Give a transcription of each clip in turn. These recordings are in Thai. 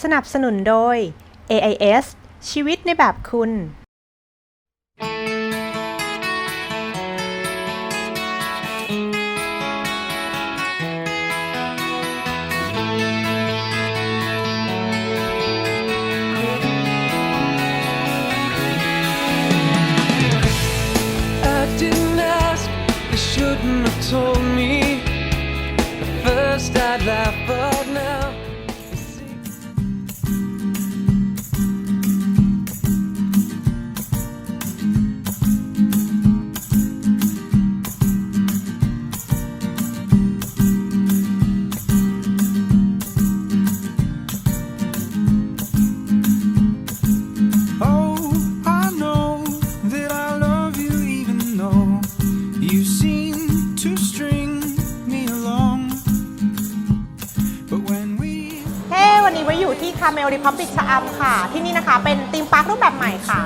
สนับสนุนโดย AIS ชีวิตในแบบคุณ คาริพับบิกชะอำค่ะ ที่นี่นะคะเป็นธีมพาร์ครูปแบบใหม่ค่ะ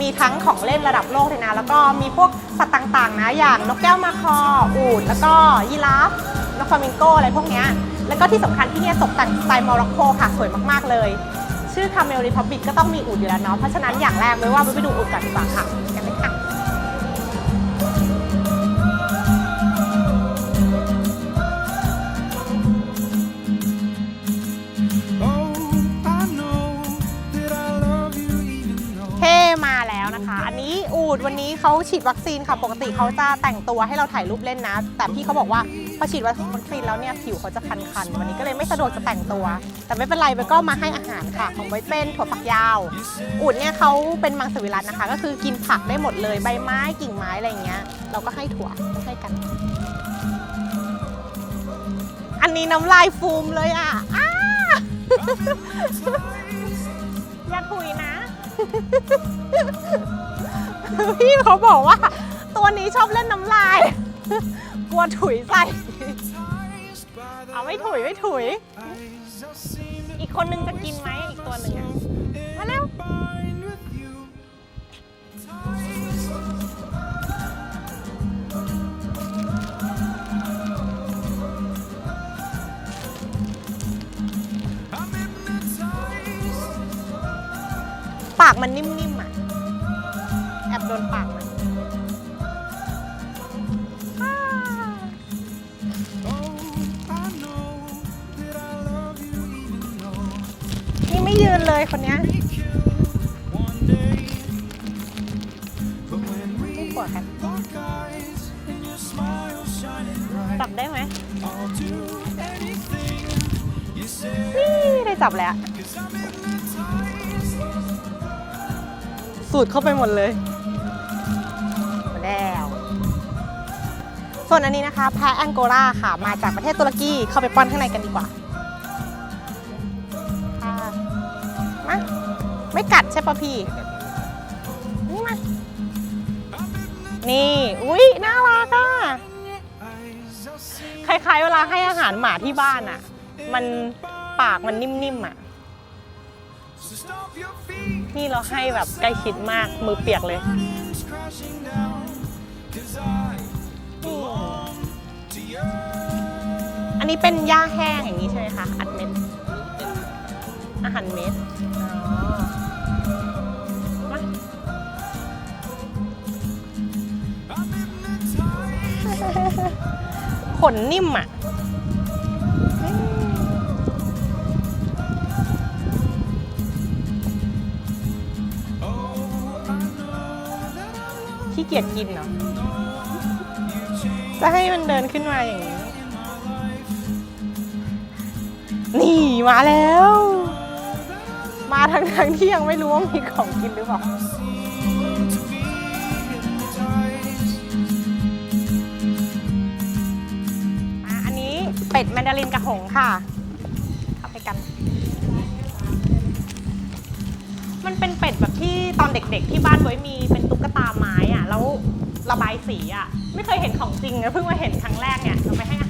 มีทั้งของเล่นระดับโลกเลยนะ แล้วก็มีพวกสัตว์ต่างๆนะอย่างนกแก้วมาคอ อูด แล้วก็ยีราฟนกฟลามิงโกอะไรพวกเนี้ยแล้วก็ที่สำคัญที่นี่ตกแต่งสไตล์โมร็อกโกค่ะ สวยมากๆเลย ชื่อคาเมลริพับบิกก็ต้องมีอูดอยู่แล้วเนาะเพราะฉะนั้นอย่างแรกเลยว่าไปดูอูดกันดีกว่าค่ะ ดวันนี้เขาฉีดวัคซีนค่ะ ปกติเขาจะแต่งตัวให้เราถ่ายรูปเล่นนะ แต่พี่เขาบอกว่าพอฉีดวัคซีนแล้วเนี่ยผิวเขาจะคันๆ วันนี้ก็เลยไม่สะดวกจะแต่งตัว แต่ไม่เป็นไรไปก็มาให้อาหารค่ะ ของไว้เป็นถั่วฝักยาว อูดเนี่ยเขาเป็นมังสวิรัตนะคะ ก็คือกินผักได้หมดเลยใบไม้กิ่งไม้อะไรเงี้ย เราก็ให้ถั่วให้กัน อันนี้น้ำลายฟูมเลยอะอ้าอย่าถุยนะ พี่เขาบอกว่า ตัวนี้ชอบเล่นน้ำลาย กลัวถุยใส่ เอาไม่ถุยไม่ถุย อีกคนนึงจะกินไหมอีกตัวหนึ่งอะมาแล้วปากมันนิ่ คนเนี้ย we kill one day. But when ไม่ we ปวดครับ lock eyes and your smile shining bright, จับได้ไหม I'll do anything you say. นี่ได้จับแล้ว Cause I'm hypnotized. สูดเข้าไปหมดเลยหมดแล้วส่วนอันนี้นะคะแพะแองโกลาค่ะ มาจากประเทศตุรกีเข้าไปป้อนข้างในกันดีกว่า ไม่กัดใช่ปะพี่ นี่มา นี่ อุ๊ย น่ารักอะ คล้ายๆ เวลาให้อาหารหมาที่บ้านอะ มันปากมันนิ่มๆอะ นี่เราให้แบบใกล้ชิดมาก มือเปียกเลยอันนี้เป็นหญ้าแห้งอย่างนี้ใช่ไหมคะ อัดเม็ดอาหารเม็ด ขนนิ่มอะขี้เกียจกินเนาะจะให้มันเดินขึ้นมาอย่างนี้ นี่มาแล้ว มาทั้งทั้งที่ยังไม่รู้ว่ามีของกินหรือเปล่า เป็ดแมนดารินกระหงค่ะ เข้าไปกัน มันเป็นเป็ดแบบที่ตอนเด็กๆ ที่บ้านไว้มีเป็นตุ๊กตาไม้อะ แล้วระบายสีอะ ไม่เคยเห็นของจริงนะเพิ่งมาเห็นครั้งแรกเนี่ยเราไปให้อาหาร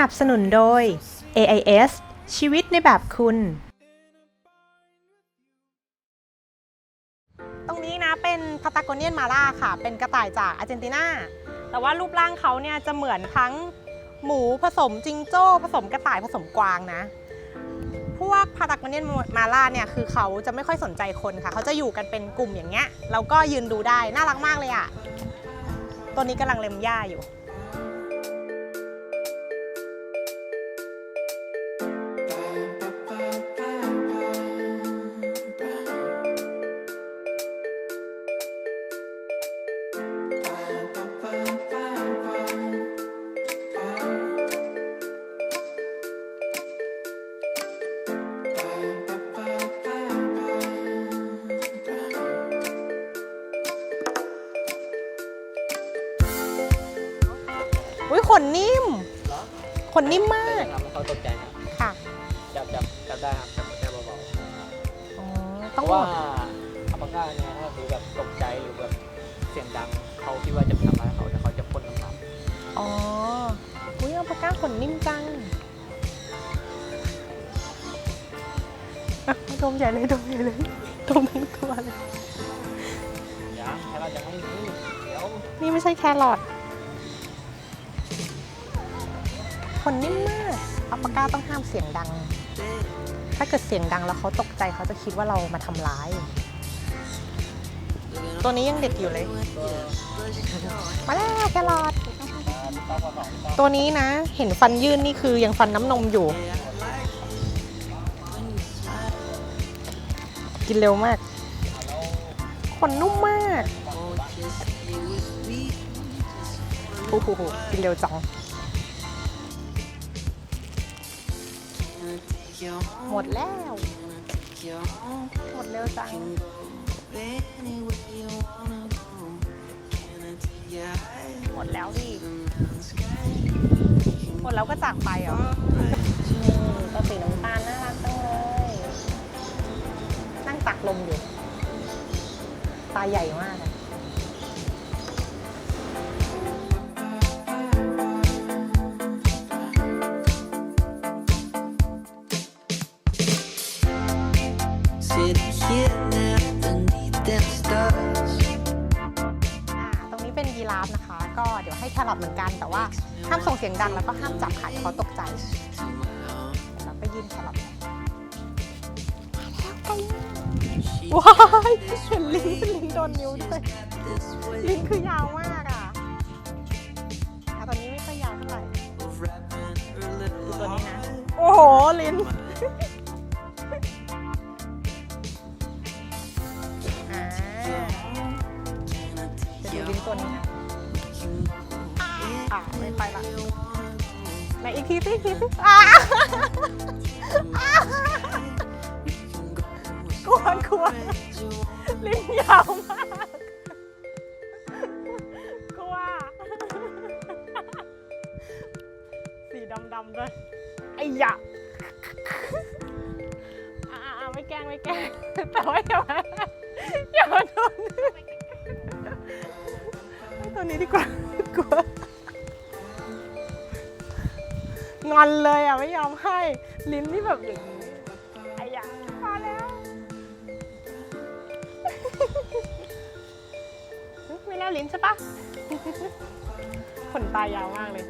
นับสนุนโดย AIS ชีวิตในแบบคุณ ตรงนี้นะเป็นพาตาโกเนียนมาล่าค่ะ เป็นกระต่ายจากอาร์เจนตินา แต่ว่ารูปร่างเขาเนี่ยจะเหมือนทั้งหมูผสมจิงโจ้ ผสมกระต่ายผสมกวางนะ พวกพาตาโกเนียนมาล่าเนี่ยคือเขาจะไม่ค่อยสนใจคนค่ะ เขาจะอยู่กันเป็นกลุ่มอย่างเงี้ย แล้วก็ยืนดูได้ น่ารักมากเลยอะ่ะ ตัวนี้กำลังเล็มหญ้าอยู่ อุ้ยขนนิ่มขนนิ่มมากทำให้เขาตกใจครับค่ะ จับจับจับได้ครับจับแค่เบาอ๋อ ๆเพต้องราะหมว่าดอัปปะก้าเนี่ยถ้าคือแบบตกใจหรือแบบเสียงดังเขาคิดว่าจะทำร้ายเขาแต่เขาจะพ่นน้ำมันอ๋อ อุ้ยอัลปาก้าขนนิ่มจังอะดมใหญ่เลยดมใหญ่เลยดมทั้งตัวเลย ยังแค่เราจะไม่หนีเดี๋ยวนี่ไม่ใช่แครอท ขนนิ่มมากอัลปาก้าต้องห้ามเสียงดัง ถ้าเกิดเสียงดังแล้วเขาตกใจเขาจะคิดว่าเรามาทำร้าย ตัวนี้ยังเด็กอยู่เลย มาแล้วแครอทตัวนี้นะ เห็นฟันยื่นนี่คือยังฟันน้ำนมอยู่ กินเร็วมากขนนุ่มมาก โอ้โหกินเร็วจัง หมดแล้ว หมดเร็วจังหมดแล้วดิหมดแล้วก็จากไปเหรอนี่ตัวสีน้ำตาลน่ารักจังเลย นั่งตักลมอยู่ ตาใหญ่มากอะ Sitting าห้ามส่งเสียงดังแล้วก็ห้ามจับขาเขาตกใจเราก็ยืนแครอทว้ายเห็นลิ้นลิ้นโดนนิ้วด้วยลิ้นคือยาวมากอะตอนนี้ไม่ค่อยยาวเท่าไหร่ดูตัวนี้นะ โอ้โห ลิ้นจะดูลิ้นตัวนี้นะ อ่าไม่ไปละไหนอีกทีสิอีกทีสิอ่ากลัวกลัวลิ้นยาวมากกลัวสีดำๆด้วยไอ้ยะอ่าๆไม่แกล้งไม่แกล้งแต่ว่าอย่ามาอย่ามาโดนให้ตัวนี้ดีกว่า งอนเลยอะไม่ยอมให้ ลิ้นนี่แบบอย่างนี้ไอ้ยะพอแล้ว ไม่แน่าลิ้นใช่ปะขนตายาวมากเลย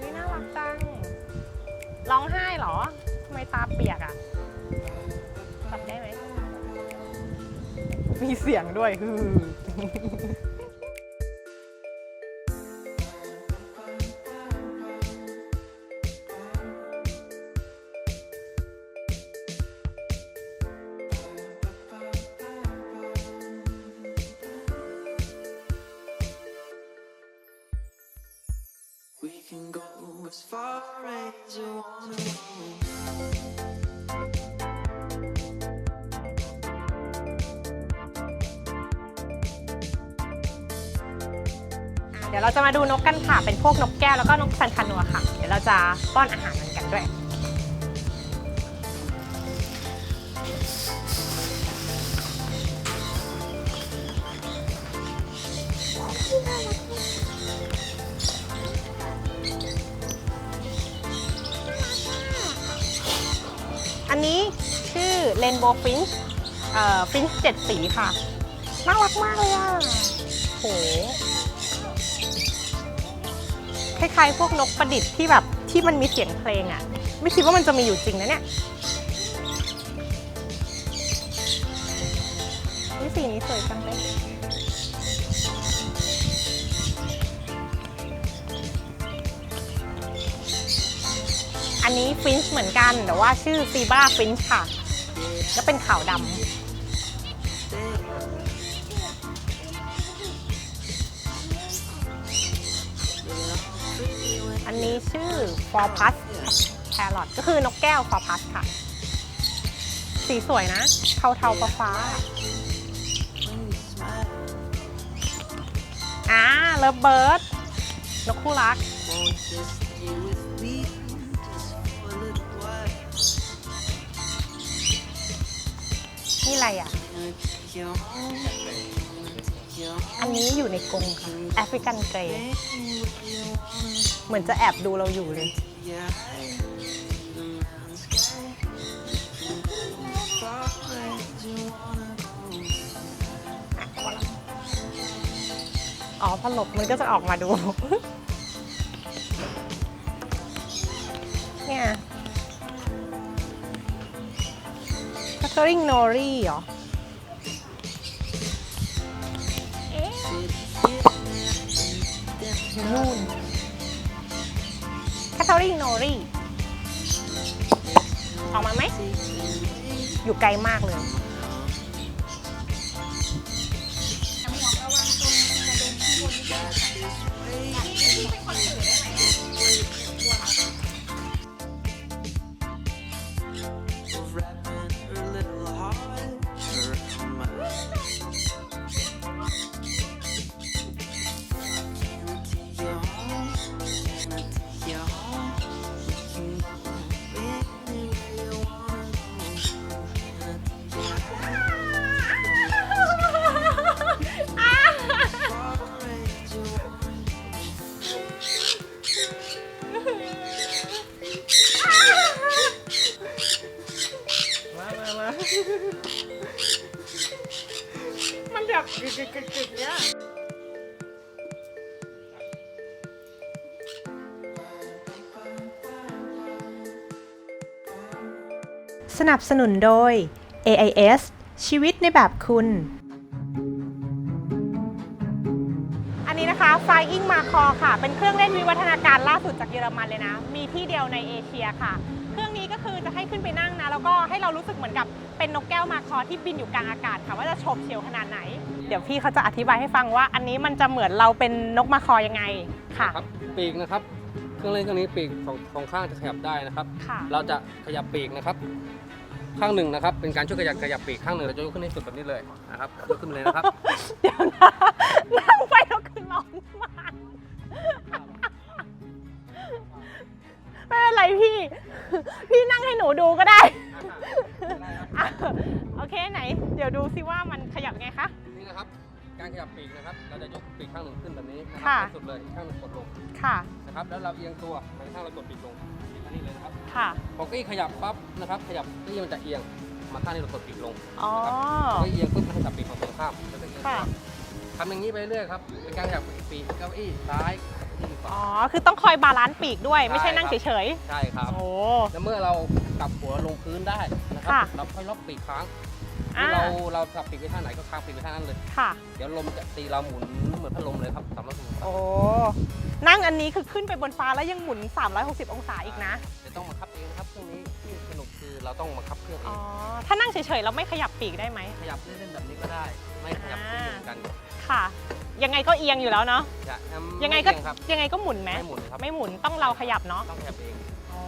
นี่น่ารักจัง ร้องไห้เหรอทำไมตาเปียกอะจับได้ไหม มีเสียงด้วยฮือ วกนกแก้วแล้วก็นกสันคานัวค่ะ เดี๋ยวเราจะป้อนอาหารมันกันด้วยอันนี้ชื่อเรนโบว์ฟินช์เอ่อฟินช์เจ็ดสีค่ะ น่ารักมากเลยอะโห คล้ายๆ พวกนกประดิษฐ์ที่แบบที่มันมีเสียงเพลงอะ่ะ ไม่คิดว่ามันจะมีอยู่จริงนะเนี่ยนี่สีนี้สวยจังเลยอันนี้ฟินช์เหมือนกัน แต่ว่าชื่อซีบราฟินช์ค่ะ แล้วเป็นขาวดำ นี้ชื่อฟอพัสแครอทก็คือนกแก้วฟอพัสค่ะ สีสวยนะ เทาเทาฟ้าฟ้าอ่าเลิฟเบิร์ดนกคู่รัก นี่อะไรอะ อันนี้อยู่ในกรงค่ะแอฟริกันเกรย์ เหมือนจะแอบดูเราอยู่เลย อ๋อพอหลบมันก็จะออกมาดู เนี่ย Catering นรี่เหรอนู่น ทอริงโนรี่ออกมาไหม อยู่ไกลมากเลย นับสนุนโดย AIS ชีวิตในแบบคุณ อันนี้นะคะ Flying m a c a w ค่ะ เป็นเครื่องเล่นวิวัฒนาการล่าสุดจากเยอรมันเลยนะ มีที่เดียวในเอเชียค่ะ เครื่องนี้ก็คือจะให้ขึ้นไปนั่งนะ แล้วก็ให้เรารู้สึกเหมือนกับเป็นนกแก้วมาคอที่บินอยู่กลางอากาศค่ะ ว่าจะโฉบเฉี่ยวขนาดไหน เดี๋ยวพี่เขาจะอธิบายให้ฟังว่า อันนี้มันจะเหมือนเราเป็นนกมาคอยังไงค่ะ ครับปีกนะครับ เครื่องเล่นเครื่องนี้ปีกสองสองข้างจะขยับได้นะครับ ค่ะ เราจะขยับปีกนะครับ ข้างหนึ่งนะครับ เป็นการช่วยขยับขยับปีกข้างหนึ่งเราจะยกขึ้นให้สุดแบบนี้เลยนะครับยกขึ้นมาเลยนะครับ เดี๋ยวนะนั่งไปแล้วคือร้อนมากไม่เป็นไรพี่ พี่นั่งให้หนูดูก็ได้อะโอเคไหน เดี๋ยวดูซิว่ามันขยับไงคะ นี่นะครับ การขยับปีกนะครับ เราจะยกปีกข้างหนึ่งขึ้นแบบนี้นะครัค่ะให้สุดเลยอีกข้างหนึ่งกดลงค่ะ นะครับ แล้วเราเอียงตัวไปข้างเรากดปีกลง อันนี้เลยนะครับค่ะ พอเก้าอี้ขยับปั๊บนะครับ ขยับเก้าอี้มันจะเอียงมาข้างนี้เรากดปิดลงอ๋อนะครับเก้าอี้เอียงปุ๊บมันจะปิดมาตรงข้ามแล้วก็เอียงค่ะ ทำอย่างนี้ไปเรื่อยครับเป็นการขยับปีกเก้าอี้ซ้ายเก้าอี้ขอ๋วาอคือต้องคอยบาลานซ์ปีกด้วย ไม่ใช่นั่งใช่เฉครับยใช่ครับๆโอ้ แล้วเมื่อเรากลับหัวลงพื้นได้นะครัค่ะ เราค่อยล็อกปีกค้าง อ่า เราเราจับปีกไปท่าไหนก็ค้างปีกไปท่านั้นเลย ค่ะ เดี๋ยวลมจะตีเราหมุนเหมือนพัดลมเลยครับสามร้อยหกสิบโอ้ นั่งอันนี้คือขึ้นไปบนฟ้าแล้วยังหมุน 360 องศาอีกนะ จะต้องบังคับเองนะครับช่วงนี้ที่สนุกคือเราต้องบังคับเครื่องเออ๋อ งถ้านั่งเฉยๆเราไม่ขยับปีกได้ไหม ขยับเล่นๆแบบนี้ก็ได้ ไม่ขยับอ่าเช่นกันค่ะ ยังไงก็เอียงอยู่แล้วเนาะ จะอืมยังไงก็ม่เอีครับยังไงก็หมุนไหม ไม่หมุนครับไม่หมุนต้องเราขยับเนาะ ต้องขยับเองอ๋อ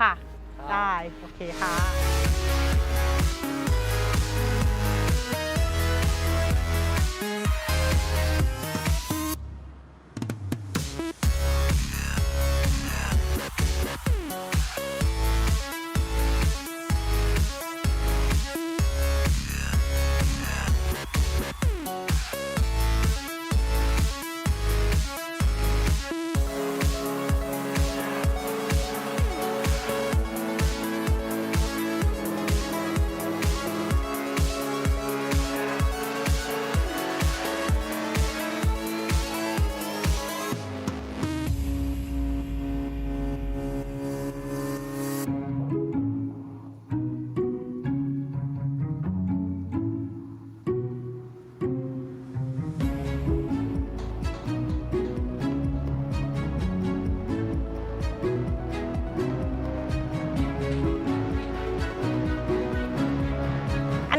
ค่ะได้ โอเคค่ะ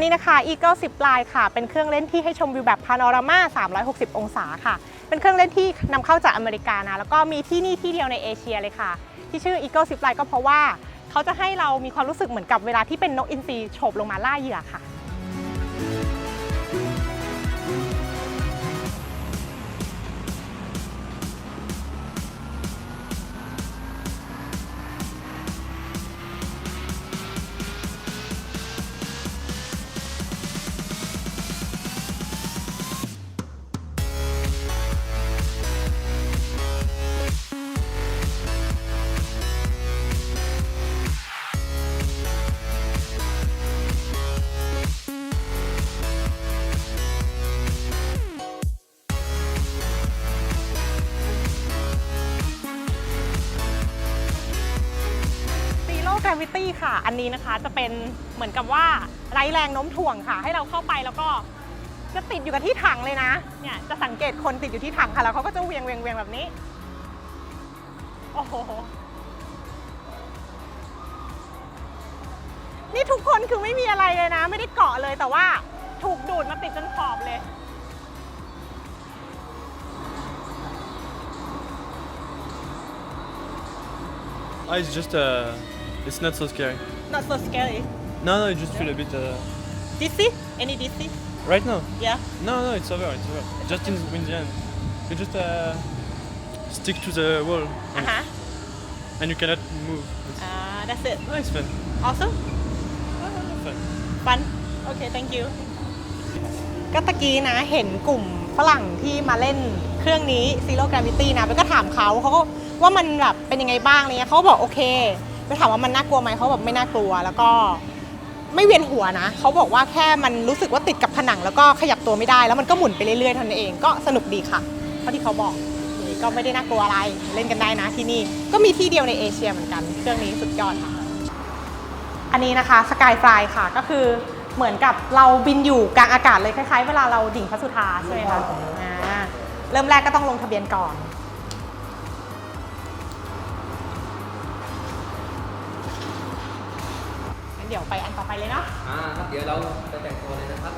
นี้นะคะ Eagle Zip Line ค่ะ เป็นเครื่องเล่นที่ให้ชมวิวแบบพาโนรามา360 องศาค่ะ เป็นเครื่องเล่นที่นำเข้าจากอเมริกานะ แล้วก็มีที่นี่ที่เดียวในเอเชียเลยค่ะ ที่ชื่อ Eagle Zip Line ก็เพราะว่า เขาจะให้เรามีความรู้สึกเหมือนกับเวลาที่เป็นนกอินทรีโฉบลงมาล่าเหยื่อค่ะ ค่ะ อันนี้นะคะจะเป็นเหมือนกับว่าไร้แรงโน้มถ่วงค่ะ ให้เราเข้าไปแล้วก็จะติดอยู่กับที่ถังเลยนะ เนี่ยจะสังเกตคนติดอยู่ที่ถังค่ะแล้วเขาก็จะเวียงเวียงเวียงแบบนี้ โอ้โห นี่ทุกคนคือไม่มีอะไรเลยนะ ไม่ได้เกาะเลยแต่ว่าถูกดูดมาติดจนขอบเลย Oh, it's just uh, it's not so scary. not so scary No, no, you just feel a bit uh, dizzy any dizzy right now. yeah No, no, it's over, it's over. Just in, in the end, you just uh, stick to the wall, uh and, huh and you cannot move. It's, uh, that's it no, it's fun. awesome fun. ฟันโอเค thank you ก็ตะกี้นะเห็นกลุ่มฝรั่งที่มาเล่นเครื่องนี้ Zero Gravity นะไปก็ถามเขาเขาก็ว่ามันแบบเป็นยังไงบ้างอะไรเงี้ยเขาก็บอกโอเค ไปถามว่ามันน่ากลัวไหมเขาแบอกไม่น่ากลัวแล้วก็ไม่เวียนหัวนะเขาบอกว่าแค่มันรู้สึกว่าติดกับผนังแล้วก็ขยับตัวไม่ได้ แล้วมันก็หมุนไปเรื่อยๆเท่านั้นเองก็สนุกดีค่ะเท่าที่เขาบอกนี่ก็ไม่ได้น่ากลัวอะไรเล่นกันได้นะที่นี่ก็มีที่เดียวในเอเชียเหมือนกันเครื่องนี้สุดยอดค่ะ อันนี้นะคะสกายฟลายค่ะก็คือเหมือนกับเราบินอยู่กลางอากาศเลยคล้ายๆ เวลาเราดิ่งพระสุธาใช่ไหมคะเริ่มแรกก็ต้องลงทะเบียนก่อน งั้นเดี๋ยวไปอันต่อไปเลยเนาะอ่าครับเดี๋ยวเราจะแต่งตัวเลยนะครับ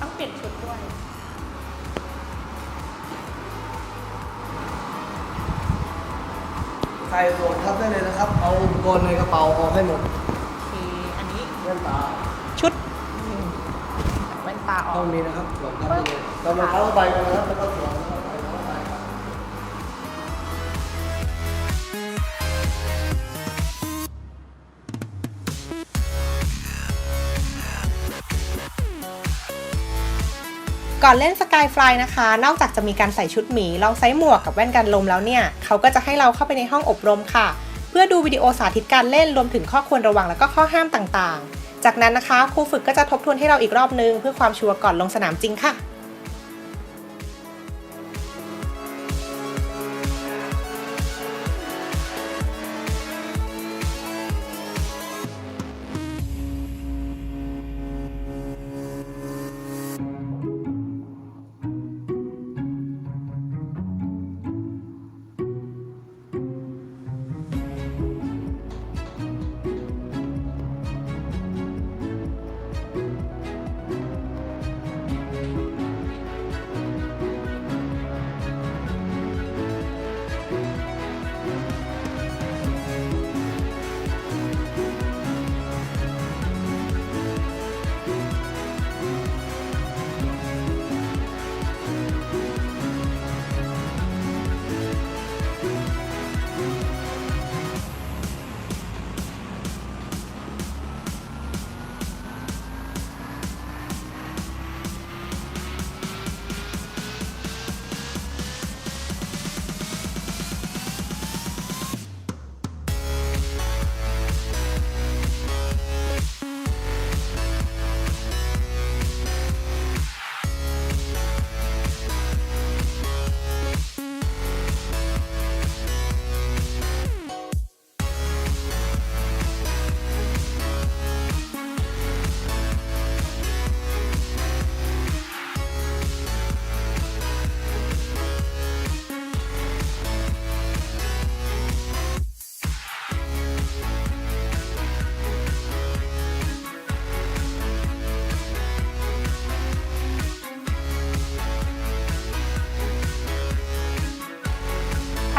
ต้องเปลี่ยนชุดด้วยใครโดนทับได้เลยนะครับ เอาอุปกรณ์ในกระเป๋าออกให้หมดคืออันนี้แว่นตาชุดอืมแว่นตาออต้กองมีนะครับสวมทับได้เลยเรามาเข้าไปกันนะครับแล้วก็สวมเข้าไป ก่อนเล่นสกายฟลายนะคะ นอกจากจะมีการใส่ชุดหมีลองใส่หมวกกับแว่นกันลมแล้วเนี่ย เขาก็จะให้เราเข้าไปในห้องอบรมค่ะ เพื่อดูวิดีโอสาธิตการเล่นรวมถึงข้อควรระวังและก็ข้อห้ามต่างๆ จากนั้นนะคะครูฝึกก็จะทบทวนให้เราอีกรอบนึง เพื่อความชัวร์ก่อนลงสนามจริงค่ะ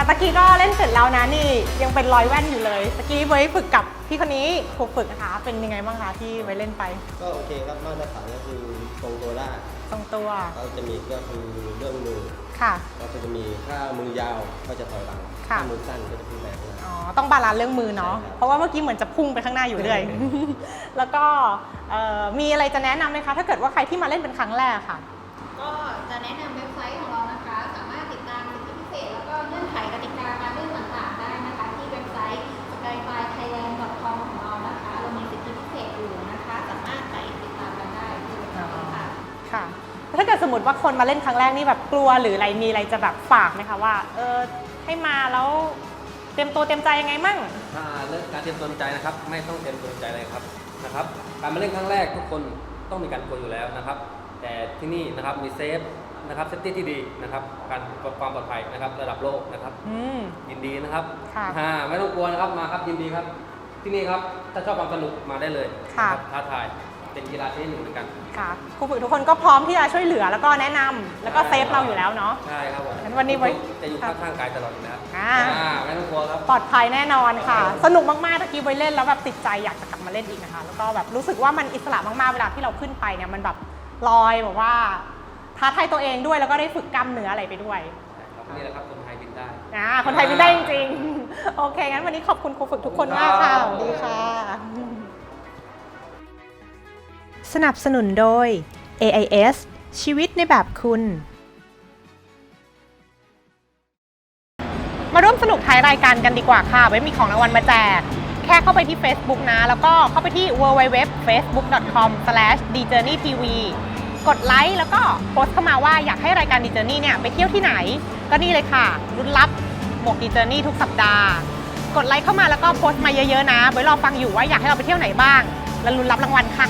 ตะกี้ก็เล่นเสร็จแล้วนะนี่ยังเป็นรอยแว่นอยู่เลยตะกี้ไว้ฝึกกับพี่คนนี้ครูฝึกนะคะเป็นยังไงบ้างคะที่ไว้เล่นไปก็โอเคครับมาตรฐานก็คือทรงตัวได้ตรงตัวก็จะมีก็คือเรื่องมือค่ะก็จะมีถ้ามือยาวก็จะถอยหลังค่ะถ้ามือสั้นก็จะพุ่งแรงนะอ๋อต้องบาลานซ์เรื่องมือเนาะใช่ครับเพราะว่าเมื่อกี้เหมือนจะพุ่งไปข้างหน้าอยู่เรื่อยแล้วก็เอ่อมีอะไรจะแนะนำไหมคะถ้าเกิดว่าใครที่มาเล่นเป็นครั้งแรกค่ะ ก็จะแนะนำ กิดสมมติว่าคนมาเล่นครั้งแรกนี่แบบกลัวหรืออะไรมีอะไรจะแบบฝากไหมคะว่าเออให้มาแล้วเตรียมตัวเตรียมใจยังไงมั่ง ถ้าเรื่องการเตรียมตัวใจนะครับ ไม่ต้องเตรียมตัวใจเลยครับนะครับการมาเล่นครั้งแรกทุกคนต้องมีการกลัวอยู่แล้วนะครับ แต่ที่นี่นะครับมีเซฟนะครับเซฟตี้ที่ดีนะครับการความปลอดภัยนะครับระดับโลกนะครับอืม ยินดีนะครับค่ะ อ่าไม่ต้องกลัวนะครับมาครับยินดีครับ ที่นี่ครับถ้าชอบความสนุกมาได้เลยค่ะนรับท้าทาย เป็นกีฬาชนิดหนึ่งเหมือนกันค่ะครูฝึกทุกคนก็พร้อมที่จะช่วยเหลือแล้วก็แนะนำแล้วก็เซฟเราอยู่แล้วเนาะ ใช่ครับผมงั้นวันนี้ไว้จะอยู่ข้างๆกายตลอดอยู่แล้วอ่า อ่าไม่ต้องกลัวครับ ปลอดภัยแน่นอนค่ะ สนุกมากๆตะกี้ไว้เล่นแล้วแบบติดใจอยากจะกลับมาเล่นอีกนะคะ แล้วก็แบบรู้สึกว่ามันอิสระมากๆเวลาที่เราขึ้นไปเนี่ยมันแบบลอยแบบว่าท้าทายตัวเองด้วยแล้วก็ได้ฝึกกล้ามเนื้ออะไรไปด้วยครับนี่แหละครับคนไทยบินได้อ่าคนไทยบินได้จริงๆ โอเคงั้นวันนี้ขอบคุณครูฝึกทุกคนมากค่ะสวัสดีค่ะ สนับสนุนโดย AIS ชีวิตในแบบคุณ มาร่วมสนุกท้ายรายการกันดีกว่าค่ะ ไว้มีของรางวัลมาแจก แค่เข้าไปที่ Facebook นะ แล้วก็เข้าไปที่ www.facebook.com/djourneytv กดไลค์แล้วก็โพสต์เข้ามาว่าอยากให้รายการดีเจอร์นี่เนี่ยไปเที่ยวที่ไหน ก็นี่เลยค่ะรุ่นรับหมวกดีเจอร์นี่ทุกสัปดาห์ กดไลค์เข้ามาแล้วก็โพสต์มาเยอะๆนะไว้รอฟังอยู่ว่าอยากให้เราไปเที่ยวไหนบ้าง แล้วรุ่นรับรางวัลค่ะ